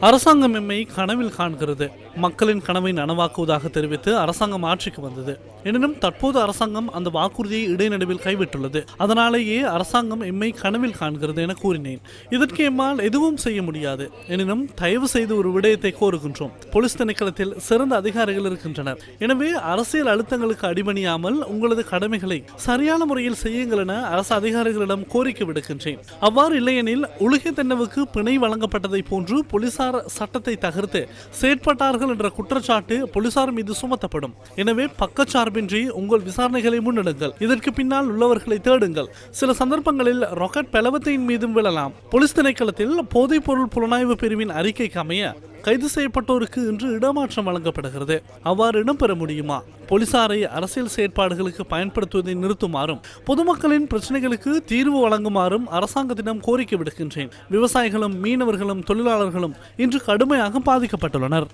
அரசாங்கம் எம்மை கனவில் காண்கிறது. மக்களின் கனவை நனவாக்குவதாக தெரிவித்து அரசாங்கம் ஆட்சிக்கு வந்தது. எனினும் தற்போது அரசாங்கம் அந்த வாக்குறுதியை இடைநடுவில் கைவிட்டுள்ளது. அதனாலேயே அரசாங்கம் எம்மை கனவில் காண்கிறது என கூறினேன். இதற்கு எம்மால் எதுவும் செய்ய முடியாது. எனினும் தயவு செய்து ஒரு விடயத்தை கோருகின்றோம். போலீஸ் திணைக்களத்தில் சிறந்த அதிகாரிகள் இருக்கின்றனர். எனவே அரசியல் அழுத்தங்களுக்கு அடிபணியாமல் உங்களது கடமைகளை சரியான முறையில் செய்யுங்கள் என அரசு அதிகாரிகளிடம் கோரிக்கை விடுக்கின்றேன். அவ்வாறு இல்லையெனில் உலகை தென்னவுக்கு பிணை வழங்கப்பட்டதை போன்று போலீசார் சட்டத்தை தகர்த்து செயற்பட்டார்கள் என்ற குற்றச்சாட்டு போலீசார் மீது சுமத்தப்படும். எனவே பக்கச்சார்பின்றி உங்கள் விசாரணைகளை முன்னெடுங்கள். இதற்கு பின்னால் உள்ளவர்களை தேடுங்கள். சில சந்தர்ப்பங்களில் ராக்கெட் பலவத்தையின் மீதும் விழலாம். போலீஸ் திணைக்களத்தில் போதைப் பொருள் புலனாய்வு பிரிவின் அறிக்கைக்கு அமைய கைது செய்யப்பட்டோருக்கு இன்று இடமாற்றம் வழங்கப்படுகிறது. அவ்வாறு இடம்பெற முடியுமா? போலீசாரை அரசியல் செயற்பாடுகளுக்கு பயன்படுத்துவதை நிறுத்துமாறும் பொதுமக்களின் பிரச்சனைகளுக்கு தீர்வு வழங்குமாறும் அரசாங்கத்திடம் கோரிக்கை விடுக்கின்றேன். விவசாயிகளும் மீனவர்களும் தொழிலாளர்களும் இன்று கடுமையாக பாதிக்கப்பட்டுள்ளனர்.